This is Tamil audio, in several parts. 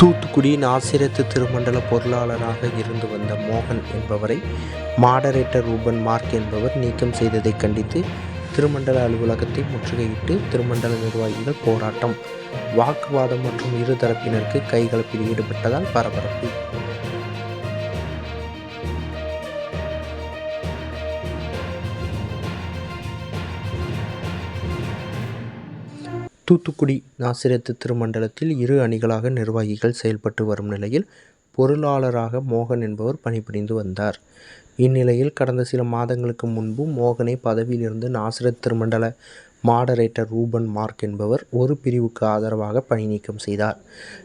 தூத்துக்குடி நாசிரத்து திருமண்டல பொருளாளராக இருந்து வந்த மோகன் என்பவரை மாடரேட்டர் ரூபன் மார்க் என்பவர் நீக்கம் செய்ததை கண்டித்து திருமண்டல அலுவலகத்தை முற்றுகையிட்டு திருமண்டல நிர்வாகிகள் போராட்டம். வாக்குவாதம் மற்றும் இரு தரப்பினருக்கு கைகலப்பில் ஈடுபட்டதால் பரபரப்பு. தூத்துக்குடி நாசிரத்து திருமண்டலத்தில் இரு அணிகளாக நிர்வாகிகள் செயல்பட்டு வரும் நிலையில் பொருளாளராக மோகன் என்பவர் பணிபுரிந்து வந்தார். இந்நிலையில் கடந்த சில மாதங்களுக்கு முன்பு மோகனை பதவியிலிருந்து நாசிரத் திருமண்டல மாடரேட்டர் ரூபன் மார்க் என்பவர் ஒரு பிரிவுக்கு ஆதரவாக பணி நீக்கம் செய்தார்.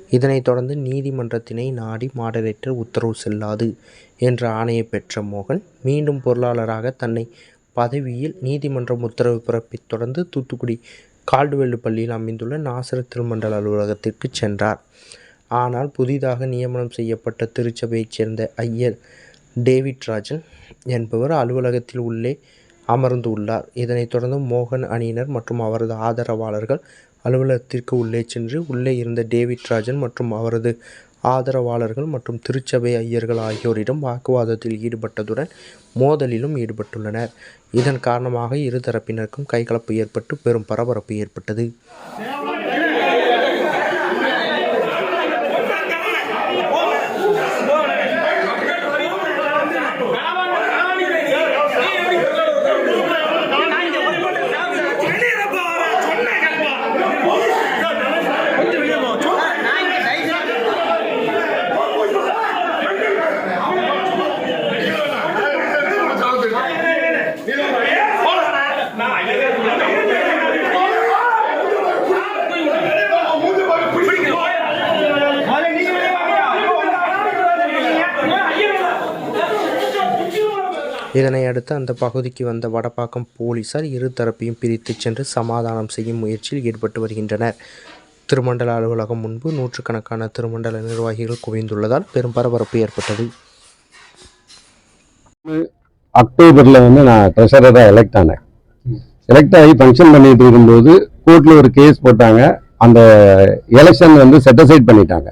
இதனைத் தொடர்ந்து நீதிமன்றத்தினை நாடி மாடரேட்டர் உத்தரவு செல்லாது என்ற ஆணையை பெற்ற மோகன் மீண்டும் பொருளாளராக தன்னை பதவியில் நீதிமன்றம் உத்தரவு பிறப்பித் தொடர்ந்து தூத்துக்குடி கால்டுவெல்லு பள்ளியில் அமைந்துள்ள நாசர் திருமண்டல அலுவலகத்திற்கு சென்றார். ஆனால் புதிதாக நியமனம் செய்யப்பட்ட திருச்சபையைச் சேர்ந்த ஐயர் டேவிட் ராஜன் என்பவர் அலுவலகத்தில் உள்ளே அமர்ந்து உள்ளார். இதனைத் தொடர்ந்து மோகன் அணியினர் மற்றும் அவரது ஆதரவாளர்கள் அலுவலகத்திற்கு உள்ளே சென்று உள்ளே இருந்த டேவிட் ராஜன் மற்றும் அவரது ஆதரவாளர்கள் மற்றும் திருச்சபை ஐயர்கள் ஆகியோரிடம் வாக்குவாதத்தில் ஈடுபட்டதுடன் மோதலிலும் ஈடுபட்டுள்ளனர். இதன் காரணமாக இரு தரப்பினருக்கும் கைகலப்பு ஏற்பட்டு பெரும் பரபரப்பு ஏற்பட்டது. இதனை அடுத்து அந்த பகுதிக்கு வந்த வடபாக்கம் போலீசார் இரு தரப்பையும் பிரித்துச் சென்று சமாதானம் செய்யும் முயற்சியில் ஈடுபட்டு வருகின்றனர். திருமண்டல அலுவலகம் முன்பு நூற்றுக்கணக்கான திருமண்டல நிர்வாகிகள் குவிந்துள்ளதால் பெரும் பரபரப்பு ஏற்பட்டது. அக்டோபரில் வந்து நான் ட்ரெஷரராக எலெக்ட் ஆனேன். எலெக்ட் ஆகி ஃபங்க்ஷன் பண்ணிட்டு இருக்கும்போது கோர்ட்டில் ஒரு கேஸ் போட்டாங்க. அந்த எலெக்ஷன் வந்து செட்டிசைட் பண்ணிட்டாங்க.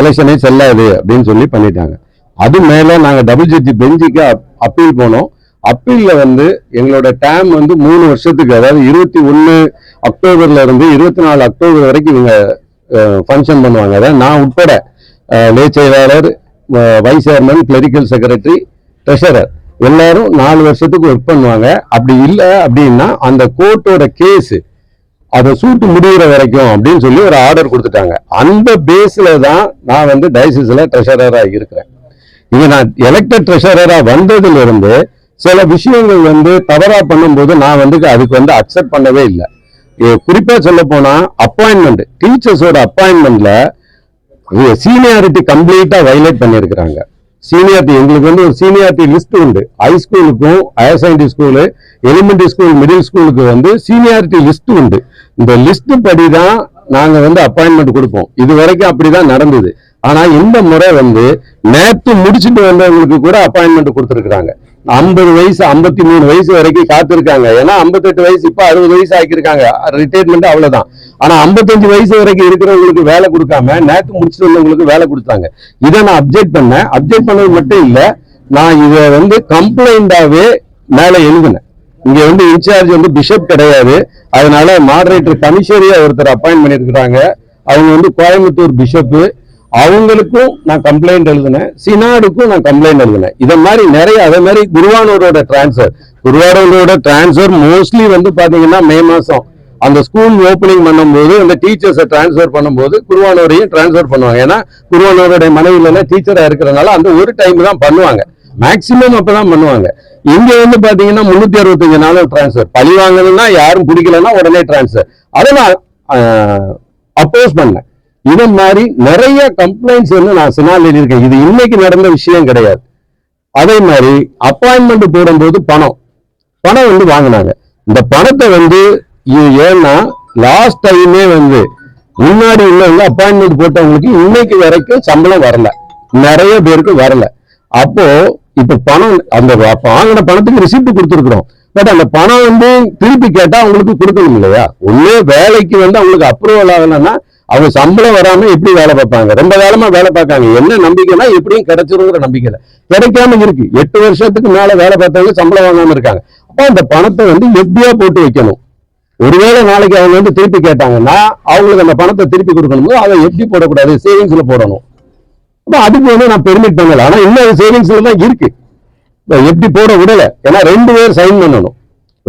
எலெக்ஷனே செல்லாது அப்படின்னு சொல்லி பண்ணிட்டாங்க. அது மேலே நாங்கள் டபுள் ஜட்ஜி பெஞ்சுக்கு அப்பீல் போனோம். அப்பீலில் வந்து எங்களோட டேம் வந்து மூணு வருஷத்துக்கு அதாவது இருபத்தி ஒன்று அக்டோபர்ல இருந்து இருபத்தி நாலு அக்டோபர் வரைக்கும் இவங்க ஃபங்க்ஷன் பண்ணுவாங்க. அதாவது நான் உட்பட அஹ், லே செயலாளர் vice chairman clerical secretary treasurer எல்லாரும் நாலு வருஷத்துக்கு ஒர்க் பண்ணுவாங்க. அப்படி இல்லை அப்படின்னா அந்த கோர்ட்டோட கேஸ் அதை சூட்டு முடிகிற வரைக்கும் அப்படின்னு சொல்லி ஒரு ஆர்டர் கொடுத்துட்டாங்க. அந்த பேஸில் தான் நான் வந்து டைசிஸில் ட்ரெஷரராக இருக்கிறேன். இது நான் எலெக்டட் ட்ரெஷரராக வந்ததிலிருந்து சில விஷயங்கள் வந்து தவறாக பண்ணும்போது நான் வந்து அதுக்கு வந்து அக்செப்ட் பண்ணவே இல்லை. குறிப்பாக சொல்ல போனால் அப்பாயின்மெண்ட் டீச்சர்ஸோட அப்பாயின்மெண்ட்டில் சீனியாரிட்டி கம்ப்ளீட்டாக வைலேட் பண்ணியிருக்கிறாங்க. சீனியாரிட்டி எங்களுக்கு வந்து ஒரு சீனியாரிட்டி லிஸ்ட் உண்டு. ஹை ஸ்கூலுக்கும் higher secondary school elementary school middle ஸ்கூலுக்கு வந்து சீனியாரிட்டி லிஸ்ட் உண்டு. இந்த லிஸ்ட் படி தான் நாங்கள் வந்து அப்பாயின்மெண்ட் கொடுப்போம். இது வரைக்கும் அப்படி தான் நடந்தது. ஆனா இந்த முறை வந்து நேற்று முடிச்சுட்டு வந்தவங்களுக்கு கூட அப்பாயின்மெண்ட் கொடுத்துருக்காங்க ஐம்பது வயசு ஐம்பத்தி மூணு வயசு வரைக்கும் காத்திருக்காங்க. ஏன்னா ஐம்பத்தெட்டு வயசு இப்ப அறுபது வயசு ஆக்கியிருக்காங்க. ரிட்டையர்மெண்ட் அவ்வளவுதான். ஆனா ஐம்பத்தஞ்சு வயசு வரைக்கும் இருக்கிறவங்களுக்கு வேலை கொடுக்காம நேற்று முடிச்சுட்டு வந்தவங்களுக்கு வேலை கொடுத்தாங்க. இதை நான் அப்டேட் பண்ணேன். அப்டேட் பண்ணது மட்டும் இல்ல நான் இதை வந்து கம்ப்ளைண்டாவே மேல எழுதினேன். இங்க வந்து இன்சார்ஜ் வந்து பிஷப் கிடையாது. அதனால மாடரேட்டர் கமிஷனரியா ஒருத்தர் அப்பாயின்ட் பண்ணியிருக்கிறாங்க. அவங்க வந்து கோயம்புத்தூர் பிஷப்பு அவங்களுக்கும் நான் கம்ப்ளைண்ட் எழுதினேன். சினாடுக்கும் நான் கம்ப்ளைண்ட் எழுதினேன். இதை மாதிரி நிறைய அதே மாதிரி குருவானூரோட டிரான்ஸ்ஃபர் குருவானூரோட டிரான்ஸ்ஃபர் மோஸ்ட்லி வந்து பார்த்தீங்கன்னா மே மாதம் அந்த ஸ்கூல் ஓப்பனிங் பண்ணும்போது அந்த டீச்சர்ஸை டிரான்ஸ்ஃபர் பண்ணும்போது குருவானூரையும் டிரான்ஸ்ஃபர் பண்ணுவாங்க. ஏன்னா குருவானூருடைய மனைவியில டீச்சராக இருக்கிறனால அந்த ஒரு டைம் தான் பண்ணுவாங்க. மேக்சிமம் அப்பதான் பண்ணுவாங்க. இங்க வந்து பாத்தீங்கன்னா முன்னூத்தி அறுபத்தஞ்சு நாளும் டிரான்ஸ்ஃபர் பழி வாங்கணும்னா யாரும் பிடிக்கலன்னா உடனே டிரான்ஸ்ஃபர் அதை நான் அப்போஸ் பண்ணேன் இதன் மாதிரி நிறைய கம்ப்ளைண்ட்ஸ் வந்து நான் சினால் எழுதியிருக்கேன். இது இன்னைக்கு நடந்த விஷயம் கிடையாது. அதே மாதிரி அப்பாயின்மெண்ட் போடும்போது பணம். பணம் வந்து வாங்கினாங்க. இந்த பணத்தை வந்து இது ஏன்னா லாஸ்ட் டைமே வந்து முன்னாடி உள்ளவங்க அப்பாயின்மெண்ட் போட்டவங்களுக்கு இன்னைக்கு வரைக்கும் சம்பளம் வரல. நிறைய பேருக்கு வரல. அப்போ இப்ப பணம் அந்த வாங்கின பணத்துக்கு ரிசிப்ட் கொடுத்துருக்குறோம். பட் அந்த பணம் வந்து திருப்பி கேட்டா அவங்களுக்கு கொடுக்கணும் இல்லையா? ஒண்ணு வேலைக்கு வந்து அவங்களுக்கு அப்ரூவல் ஆகலன்னா அவங்க சம்பளம் வராம எப்படி வேலை பார்ப்பாங்க? ரொம்ப காலமா வேலை பார்க்காங்க. என்ன நம்பிக்கைனா எப்படியும் கிடைச்சிருங்கிற நம்பிக்கையில. கிடைக்காம இருக்கு. எட்டு வருஷத்துக்கு மேல வேலை பார்த்தவங்க சம்பளம் வாங்காம இருக்காங்க. அப்போ அந்த பணத்தை வந்து எப்படியா போட்டு வைக்கணும். ஒருவேளை நாளைக்கு அவங்க வந்து திருப்பி கேட்டாங்கன்னா அவங்களுக்கு அந்த பணத்தை திருப்பி கொடுக்கணுமோ அதை எப்படி போடக்கூடாது? சேவிங்ஸ்ல போடணும். அப்போ அதுக்கு வந்து நான் பெர்மிட் பண்ணல. ஆனா இன்னும் சேவிங்ஸ்ல தான் இருக்கு. எப்படி போட விடல? ஏன்னா ரெண்டு பேர் சைன் பண்ணணும்.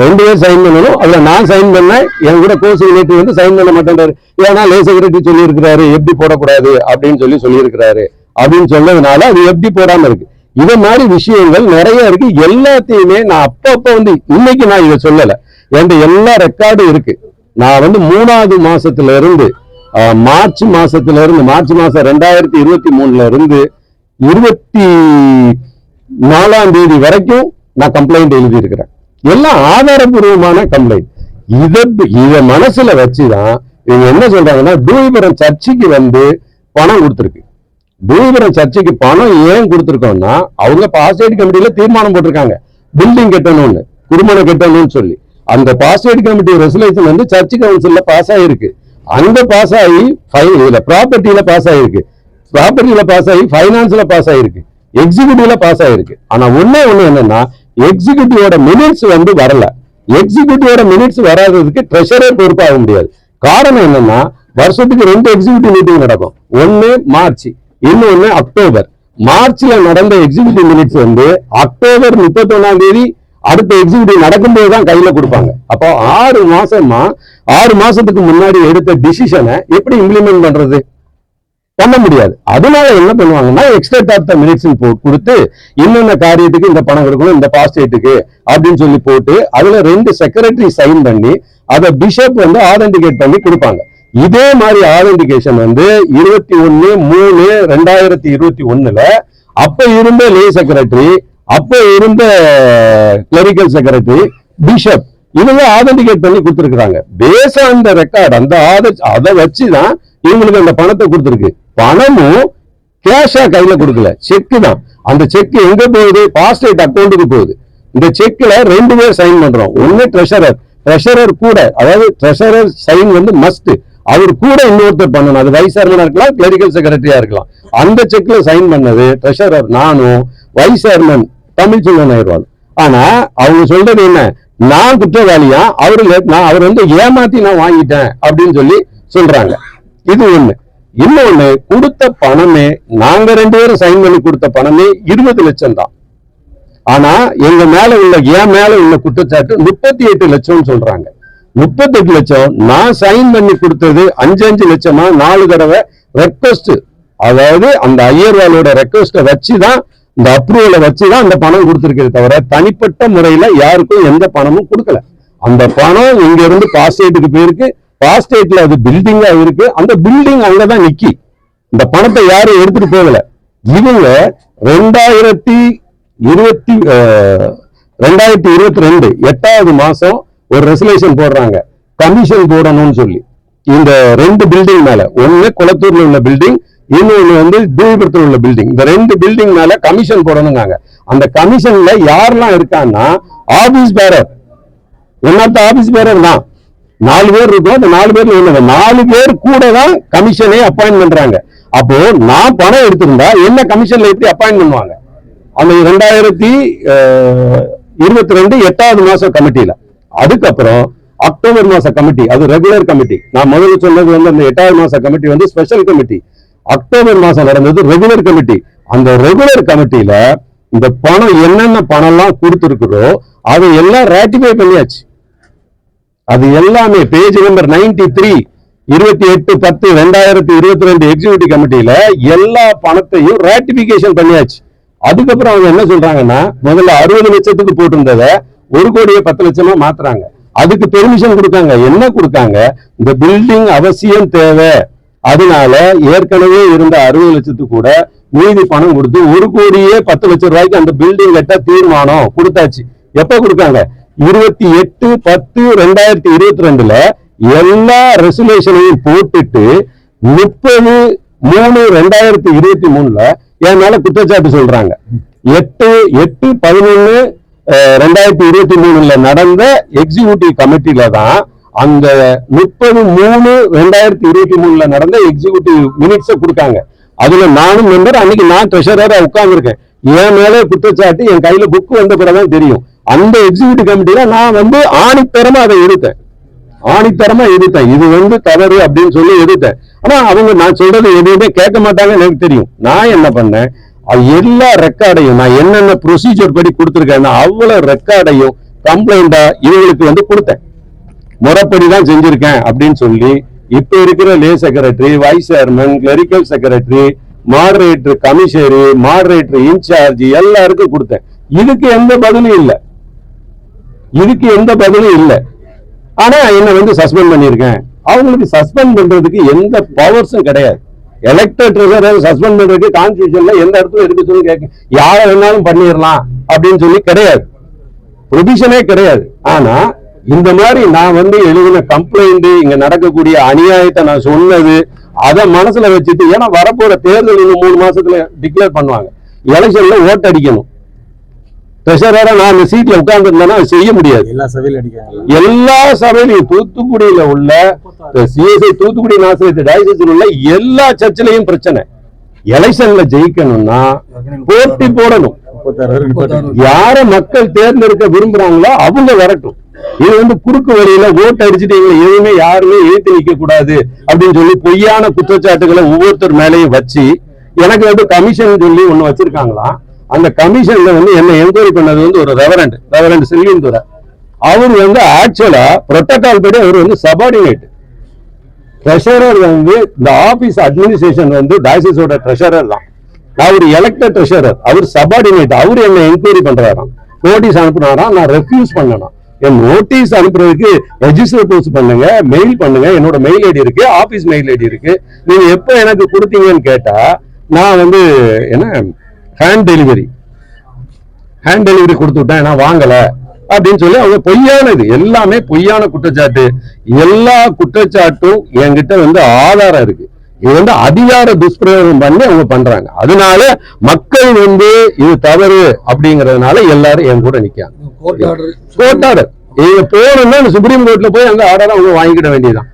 ரெண்டு பேர் சைன் பண்ணணும். அதுல நான் சைன் பண்ணேன் என் கூட கோர்ஸ் ரிலேட்டிவ் வந்து சைன் பண்ண மாட்டேன்றாரு. ஏன்னா லே செக்ரட்டரி சொல்லியிருக்கிறாரு எப்படி போடக்கூடாது அப்படின்னு சொல்லி சொல்லியிருக்கிறாரு அப்படின்னு சொன்னதுனால அது எப்படி போடாம இருக்கு. இதை மாதிரி விஷயங்கள் நிறைய இருக்கு. எல்லாத்தையுமே நான் அப்பப்ப வந்து இன்னைக்கு நான் இதை சொல்லல. என்கிட்ட எல்லா ரெக்கார்டும் இருக்கு. நான் வந்து மூணாவது மாசத்துல இருந்து மார்ச் மாசத்துல இருந்து மார்ச் மாசம் ரெண்டாயிரத்தி இருபத்தி மூணுல இருந்து இருபத்தி நாலாம் தேதி வரைக்கும் நான் கம்ப்ளைண்ட் எழுதியிருக்கிறேன். எல்லாம் ஆதாரபூர்வமான கம்ப்ளைண்ட் இதை இதை மனசுல வச்சுதான் இவங்க என்ன சொல்றாங்கன்னா தூய்புரம் சர்ச்சைக்கு வந்து பணம் கொடுத்துருக்கு. தூய்புரம் சர்ச்சைக்கு பணம் ஏன் கொடுத்துருக்கோம்னா அவங்க பாஸ்வேர்டு கமிட்டியில தீர்மானம் போட்டிருக்காங்க. பில்டிங் கட்டணும்னு குடும்பம் கட்டணும்னு சொல்லி. அந்த பாஸ்வேர்டு கமிட்டி ரெசல்யூஷன் வந்து சர்ச் கவுன்சில்ல பாஸ் ஆயிருக்கு. அந்த பாஸ் ஆகி ஃபை- இதுல ப்ராப்பர்ட்டியில பாஸ் ஆயிருக்கு. ப்ராப்பர்ட்டியில பாஸ் ஆகி ஃபைனான்ஸ்ல பாஸ் ஆயிருக்கு. எக்ஸிக்யூட்டிவ்ல பாஸ் ஆயிருக்கு. ஆனா ஒண்ணே ஒண்ணு என்னன்னா எக்ஸிக்யூட்டிவோட மினிட்ஸ் வந்து வரல. எக்ஸிக்யூட்டிவோட மினிட்ஸ் வராததுக்கு ட்ரெஷரே பொறுப்பாக முடியாது. காரணம் என்னன்னா வருஷத்துக்கு ரெண்டு எக்ஸிகியூட்டிவ் மீட்டிங் நடக்கும். ஒன்னு மார்ச் இன்னொன்னு அக்டோபர். மார்ச்ல நடந்த எக்ஸிகியூட்டிவ் மினிட்ஸ் வந்து அக்டோபர் முப்பத்தி தேதி அடுத்த எக்ஸிக்யூட்டிவ் நடக்கும்போது தான் கையில கொடுப்பாங்க. அப்போ ஆறு மாசமா ஆறு மாசத்துக்கு முன்னாடி எடுத்த டிசிஷனை எப்படி இம்ப்ளிமெண்ட் பண்றது? பண்ண முடியாது. அதனால என்ன பண்ணுவாங்கன்னா எக்ஸ்டேட் ஆஃப் த மினிட்ஸ் கொடுத்து என்னென்ன காரியத்துக்கு இந்த பணம் கொடுக்கணும் இந்த பாஸ்டேட்டுக்கு அப்படின்னு சொல்லி போட்டு அதுல ரெண்டு செக்ரட்டரி சைன் பண்ணி அதை பிஷப் வந்து ஆதென்டிகேட் பண்ணி கொடுப்பாங்க. இதே மாதிரி ஆதென்டிகேஷன் வந்து இருபத்தி ஒன்னு மூணு ரெண்டாயிரத்தி இருபத்தி ஒண்ணுல அப்ப இருந்த லே செக்ரட்டரி அப்ப இருந்த கிளரிக்கல் செக்ரட்டரி பிஷப் இவங்க ஆதென்டிகேட் பண்ணி கொடுத்துருக்குறாங்க. பேஸ் ஆன் த அந்த ஆத அதை வச்சு தான் இவங்களுக்கு அந்த பணத்தை கொடுத்துருக்கு. பணமும் கேஷா கையில கொடுக்கல. செக் தான். அந்த செக் எங்க போகுது? பாஸ்டேட் அக்கௌண்ட்டுக்கு போகுது. இந்த செக்ல ரெண்டு பேர் சைன் பண்றோம். ஒன்னு ட்ரெஷரர் ட்ரெஷரர் கூட அதாவது ட்ரெஷரர் சைன் வந்து மஸ்ட் அவர் கூட இன்னொருத்தர் பண்ணணும். அது வைஸ் சேர்மனா இருக்கலாம் கிளரிக்கல் செக்ரட்டரியா இருக்கலாம். அந்த செக்ல சைன் பண்ணது ட்ரெஷரர் நானும் வைஸ் சேர்மன் தமிழ் செல்வன் ஆயிடுவாங்க ஆனா அவங்க சொல்றது என்ன? நான் குற்றவாளியா? அவரு நான் அவர் வந்து ஏமாத்தி நான் வாங்கிட்டேன் அப்படின்னு சொல்லி சொல்றாங்க. இது ஒண்ணு. இன்னொன்னு கொடுத்த பணமே நாங்க ரெண்டு பேரும் சைன் பண்ணி கொடுத்த பணமே இருபது லட்சம் தான். ஆனா எங்க மேல உள்ள என் மேல உள்ள குற்றச்சாட்டு முப்பத்தி எட்டு லட்சம்னு சொல்றாங்க. முப்பத்தெட்டு லட்சம் நான் சைன் பண்ணி கொடுத்தது அஞ்சு அஞ்சு லட்சமா? நாலு தடவை ரெக்வஸ்ட் அதாவது அந்த ஐயர்வாலோட ரெக்வஸ்ட வச்சுதான் இந்த அப்ரூவலை வச்சுதான் அந்த பணம் கொடுத்துருக்கே தவிர தனிப்பட்ட முறையில யாருக்கும் எந்த பணமும் கொடுக்கல. அந்த பணம் இங்க இருந்து பாஸ்டேட்டுக்கு போயிருக்கு. பாஸ்டேட்ல அது பில்டிங்கா இருக்கு. அந்த பில்டிங் அங்கதான் நிக்கி. இந்த பணத்தை யாரும் எடுத்துட்டு போகல. இவங்க ரெண்டாயிரத்தி இருபத்தி ரெண்டாயிரத்தி இருபத்தி ரெண்டு எட்டாவது மாசம் ஒரு ரெசல்யூஷன் போடுறாங்க. கமிஷன் போடணும்னு சொல்லி. இந்த ரெண்டு பில்டிங் மேல. ஒண்ணு குளத்தூர்ல உள்ள பில்டிங் இன்னொன்று வந்து தீபத்தில் உள்ள பில்டிங் இந்த ரெண்டு பில்டிங் மேல கமிஷன் போடணுங்காங்க அந்த கமிஷன்ல யாரெல்லாம் இருக்கான்னா ஆபீஸ் பேரர் என்னத்த ஆபீஸ் பேரர் தான்? நாலு பேர் இருக்கும் அந்த நாலு பேர் ஒண்ணு நாலு பேர் கூட தான் கமிஷனே அப்பாயின் பண்றாங்க. அப்போ நான் பணம் எடுத்திருந்தா என்ன கமிஷன்ல எப்படி அப்பாயின் பண்ணுவாங்க? அந்த ரெண்டாயிரத்தி இருபத்தி ரெண்டு எட்டாவது மாசம் கமிட்டியில அதுக்கப்புறம் அக்டோபர் மாச கமிட்டி அது ரெகுலர் கமிட்டி நான் முதல்ல சொன்னது வந்து அந்த எட்டாவது மாச கமிட்டி வந்து ஸ்பெஷல் கமிட்டி அக்டோபர் மாசம் நடந்தது ரெகுலர் கமிட்டி அந்த ரெகுலர் கமிட்டியில இந்த பணம் என்னென்ன பணம்லாம் கொடுத்துருக்குதோ அதை எல்லாம் ரேட்டிஃபை பண்ணியாச்சு. அது எல்லாமே பேஜ் நம்பர் 93 த்ரீ இருபத்தி எட்டு பத்து ரெண்டாயிரத்தி இருபத்தி ரெண்டு எக்ஸிக்யூட்டிவ் கமிட்டியில எல்லா பணத்தையும் ரேட்டிபிகேஷன் பண்ணியாச்சு. அதுக்கப்புறம் அவங்க என்ன சொல்றாங்கன்னா முதல்ல அறுபது லட்சத்துக்கு போட்டிருந்தத ஒரு கோடியே பத்து லட்சமா மாத்துறாங்க. அதுக்கு பெர்மிஷன் கொடுக்காங்க. என்ன கொடுக்காங்க? இந்த பில்டிங் அவசியம் தேவை. அதனால ஏற்கனவே இருந்த அறுபது லட்சத்துக்கு கூட மீதி பணம் கொடுத்து ஒரு கோடியே பத்து லட்சம் ரூபாய்க்கு அந்த பில்டிங் கட்ட தீர்மானம் கொடுத்தாச்சு. எப்ப கொடுக்காங்க இருபத்தி எட்டு பத்து ரெண்டாயிரத்தி இருபத்தி ரெண்டுல எல்லா ரெசுலேஷனையும் போட்டுட்டு முப்பது மூணு ரெண்டாயிரத்தி இருபத்தி மூணுல என் மேல குற்றச்சாட்டு சொல்றாங்க. எட்டு எட்டு பதினொன்னு ரெண்டாயிரத்தி இருபத்தி மூணுல நடந்த எக்ஸிகூட்டிவ் கமிட்டில தான் அந்த முப்பது மூணு ரெண்டாயிரத்தி இருபத்தி மூணுல நடந்த எக்ஸிகூட்டிவ் மினிட்ஸை கொடுத்தாங்க. அதுல நானும் மெம்பர் அன்னைக்கு நான் ட்ரெஷரரா உட்கார்ந்துருக்கேன். என் மேல குற்றச்சாட்டு என் கையில புக் வந்த பிறகுதான் தெரியும். அந்த எக்ஸிகூட்டிவ் கமிட்டியில நான் வந்து ஆணித்தரமா அதை எடுத்தேன். ஆணித்தரமா எடுத்தேன். இது வந்து தவறு அப்படின்னு சொல்லி எடுத்தேன். ஆனா அவங்க நான் சொல்றது எதுவுமே கேட்க மாட்டாங்கன்னு எனக்கு தெரியும். நான் என்ன பண்ணேன்? அது எல்லா ரெக்கார்டையும் நான் என்னென்ன ப்ரொசீஜர் படி கொடுத்துருக்கேன்னா அவ்வளவு ரெக்கார்டையும் கம்ப்ளைண்டா இவங்களுக்கு வந்து கொடுத்தேன். முறைப்படி தான் செஞ்சிருக்கேன் அப்படின்னு சொல்லி இப்ப இருக்கிற lay secretary vice chairman clerical secretary moderator commissioner moderator incharge எல்லாருக்கும் கொடுத்தேன். இதுக்கு எந்த பதிலும் இல்லை. இதுக்கு எந்த பதிலும் இல்லை. ஆனா என்ன வந்து சஸ்பெண்ட் பண்ணியிருக்கேன். அவங்களுக்கு சஸ்பெண்ட் பண்றதுக்கு எந்த பவர்ஸும் கிடையாது. எலெக்டட் ட்ரெஷரர் சஸ்பெண்ட் பண்றதுக்கு கான்ஸ்டியூஷன்ல எந்த இடத்துல எடுக்க சொல்லி கேட்க யாரை வேணாலும் பண்ணிடலாம் அப்படின்னு சொல்லி கிடையாது. ப்ரொவிஷனே கிடையாது. ஆனா இந்த மாதிரி நான் வந்து எழுதின கம்ப்ளைண்ட் இங்க நடக்கக்கூடிய அநியாயத்தை நான் சொன்னது அதை மனசுல வச்சுட்டு ஏன்னா வரப்போற தேர்தல் இன்னும் மூணு மாசத்துல டிக்ளேர் பண்ணுவாங்க. எலெக்ஷன்ல ஓட்டு அடிக்கணும். ட்ரெஷரரா நான் அந்த சீட்ல உட்கார்ந்துருந்தேன்னா அது செய்ய முடியாது. எல்லா சபையில அடிக்கிறாங்க. எல்லா சபையிலையும் தூத்துக்குடியில உள்ள சிஎஸ்ஐ தூத்துக்குடி நாசரத்து டயசிஸில் உள்ள எல்லா சர்ச்சிலையும் பிரச்சனை. எலெக்ஷன்ல ஜெயிக்கணும்னா போட்டி போடணும். யார மக்கள் தேர்ந்தெடுக்க விரும்புறாங்களோ அவங்க வரட்டும் இது வந்து குறுக்கு வழியில ஓட்டு அடிச்சுட்டு எங்களை எதுவுமே யாருமே ஏத்தி நிக்க கூடாது அப்படின்னு சொல்லி பொய்யான குற்றச்சாட்டுகளை ஒவ்வொருத்தர் மேலேயும் வச்சு எனக்கு வந்து கமிஷன் சொல்லி ஒண்ணு வச்சிருக்காங்களாம் அந்த கமிஷன்ல வந்து என்ன என்கொயரி பண்ணது வந்து ஒரு ரெவரண்ட் ரெவரண்ட் செல்விந்துரை. அவர் வந்து ஆக்சுவலா புரோட்டோகால் படி அவர் வந்து சபார்டினேட் ட்ரெஷரர் வந்து இந்த ஆபீஸ் அட்மினிஸ்ட்ரேஷன் வந்து டயசிஸோட ட்ரெஷரர் தான். அவர் எலெக்டட் ட்ரெஷரர் அவர் சபார்டினேட் அவர் என்ன என்கொயரி பண்றாராம். நோட்டீஸ் அனுப்புனாராம். நான் ரெஃப்யூஸ் பண்ணணும் என் நோட்டீஸ் அனுப்புறதுக்கு ரெஜிஸ்டர் போஸ்ட் பண்ணுங்க மெயில் பண்ணுங்க. என்னோட மெயில் ஐடி இருக்கு ஆபீஸ் மெயில் ஐடி இருக்கு. நீங்க எப்ப எனக்கு கொடுத்தீங்கன்னு கேட்டா நான் வந்து என்ன ஹேண்ட் டெலிவரி ஹேண்ட் டெலிவரி கொடுத்து விட்டேன் நான் வாங்கல. அப்படின்னு சொல்லி அவங்க பொய்யானது. எல்லாமே பொய்யான குற்றச்சாட்டு. எல்லா குற்றச்சாட்டும் என்கிட்ட வந்து ஆதாரம் இருக்கு. இது வந்து அதிகார துஷ்பிரயோகம் பண்ணி அவங்க பண்றாங்க. அதனால மக்கள் வந்து இது தவறு அப்படிங்கறதுனால எல்லாரும் என் கூட நிக்காங்க கோர்ட் ஆர்டர் நீங்க போகணும்னா சுப்ரீம் கோர்ட்ல போய் அந்த ஆர்டரை அவங்க வாங்கிக்கிட வேண்டியதுதான்.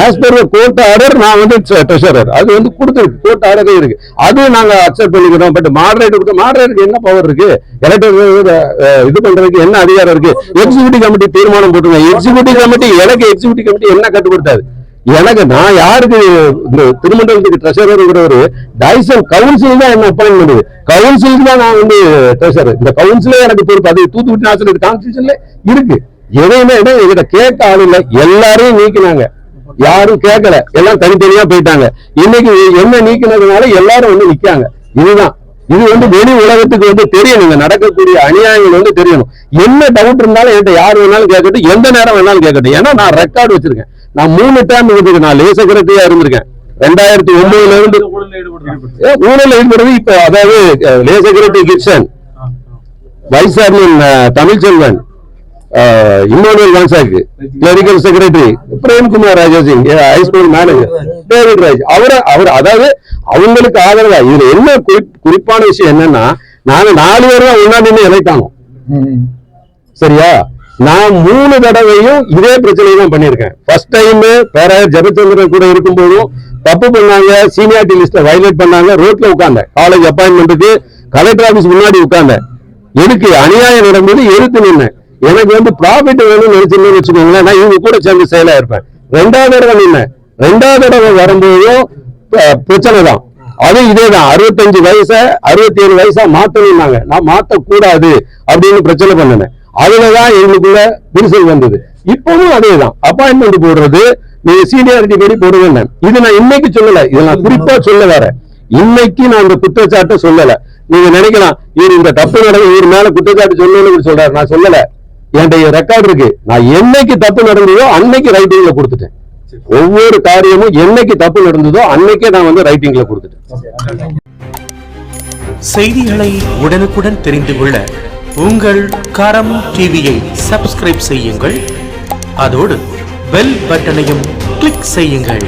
ஆஸ் பர் கோர்ட் ஆர்டர் நான் வந்து ட்ரெஷரர் அது வந்து கொடுத்துருக்கு. கோர்ட் ஆர்டரே இருக்கு. அது நாங்க அக்செப்ட் பண்ணிக்கிறோம். பட் மாடரேட்டர் மாடரேட்டருக்கு என்ன பவர் இருக்கு? எலக்டர் இது பண்றதுக்கு என்ன அதிகாரம் இருக்கு? எக்ஸிகூட்டிவ் கமிட்டி தீர்மானம் போட்டுருங்க எக்ஸிகூட்டிவ் கமிட்டி எனக்கு எக்ஸிகூட்டிவ் கமிட்டி என்ன கட்டுப்படுத்தாது? எனக்கு நான் யாருக்கு இந்த திருமண்டலத்துக்கு ட்ரெஷரருங்கிறவரு டைசன் கவுன்சில் தான் என்ன அப்பாயின் பண்ணுது? கவுன்சிலுக்கு தான் நான் வந்து ட்ரெஷர் இந்த கவுன்சிலே எனக்கு பொறுப்பு. அது தூத்துக்குடி நாசர் கான்ஸ்டியூஷன்ல இருக்கு. எதையுமே இடம் எங்கிட்ட கேட்க ஆள் இல்லை. எல்லாரையும் நீக்கினாங்க. யாரும் கேட்கல. எல்லாம் தனித்தனியா போயிட்டாங்க. இன்னைக்கு என்ன நீக்கினதுனால எல்லாரும் வந்து நிக்காங்க இதுதான். இது வந்து வெளி உலகத்துக்கு வந்து தெரியணும். இங்க நடக்கக்கூடிய அநியாயங்கள் வந்து தெரியணும். என்ன டவுட் இருந்தாலும் என்கிட்ட யார் வேணாலும் கேட்கட்டும். எந்த நேரம் வேணாலும் கேட்கட்டும். ஏன்னா நான் ரெக்கார்டு வச்சிருக்கேன். நான் மூணு டைம் இருந்திருக்கேன் நான் லே செக்ரட்டரியா இருந்திருக்கேன். ரெண்டாயிரத்தி ஒன்பதுல இருந்து ஏ, ஊழல்ல ஈடுபடுறது இப்போ அதாவது அஹ், lay secretary Gibson vice chairman Tamilselvan. அஹ், Emmanuel கான்சாக் clerical secretary Premkumar Raja Singh high school manager David Raj அவர் அவர் அதாவது அவங்களுக்கு ஆதரவா இதுல என்ன குறிப்- குறிப்பான விஷயம் என்னன்னா நாங்க நாலு பேர் தான் ஒன்னா நின்று எலெக்ட் சரியா? நான் மூணு தடவையும் இதே பிரச்சனை தான் பண்ணியிருக்கேன். ஃபர்ஸ்ட் டைம் பேராயர் ஜெபச்சந்திரன் கூட இருக்கும்போதும் தப்பு பண்ணாங்க சீனியாரிட்டி லிஸ்ட வயலேட் பண்ணாங்க ரோட்ல உட்காந்தேன் காலேஜ் அப்பாயின்மெண்ட்டுக்கு கலெக்டர் ஆபீஸ் முன்னாடி உட்காந்தேன் எதுக்கு அநியாயம் நடந்தது எதிர்த்து நின்னேன். எனக்கு வந்து ப்ராஃபிட் வேணும்னு நினைச்சுன்னு வச்சுக்கோங்களேன் நான் இவங்க கூட சேர்ந்து செயலா இருப்பேன். ரெண்டாவது தடவை நின்ன ரெண்டாவது தடவை வரும்போதும் பிரச்சனை தான். அது இதே தான் அறுபத்தஞ்சு வயசை அறுபத்தி ஏழு வயசா மாத்தணும்னாங்க. நான் மாத்தக்கூடாது அப்படின்னு பிரச்சனை பண்ணினேன் அதுலதான் எங்களுக்குள்ள விரிசல் வந்தது. இப்பவும் அதேதான். அப்பாயின்மெண்ட் போடுறது நீங்க சீனியாரிட்டி படி போடுவேன் இது நான் இன்னைக்கு சொல்லல. இதை நான் குறிப்பா சொல்ல வேற இன்னைக்கு நான் இந்த குற்றச்சாட்டை சொல்லல. நீங்க நினைக்கலாம் இவர் இந்த தப்பு நடந்து இவர் மேல குற்றச்சாட்டு சொல்லணும்னு சொல்றாரு. நான் சொல்லல. என்னுடைய ரெக்கார்டு இருக்கு. நான் என்னைக்கு தப்பு நடந்ததோ அன்னைக்கு ரைட்டிங்ல கொடுத்துட்டேன். ஒவ்வொரு காரியமும் என்னைக்கு தப்பு நடந்ததோ அன்னைக்கே நான் வந்து ரைட்டிங்ல கொடுத்துட்டேன். செய்திகளை உடனுக்குடன் தெரிந்து கொள்ள உங்கள் கரம் டிவியை சப்ஸ்கிரைப் செய்யுங்கள். அதோடு பெல் பட்டனையும் கிளிக் செய்யுங்கள்.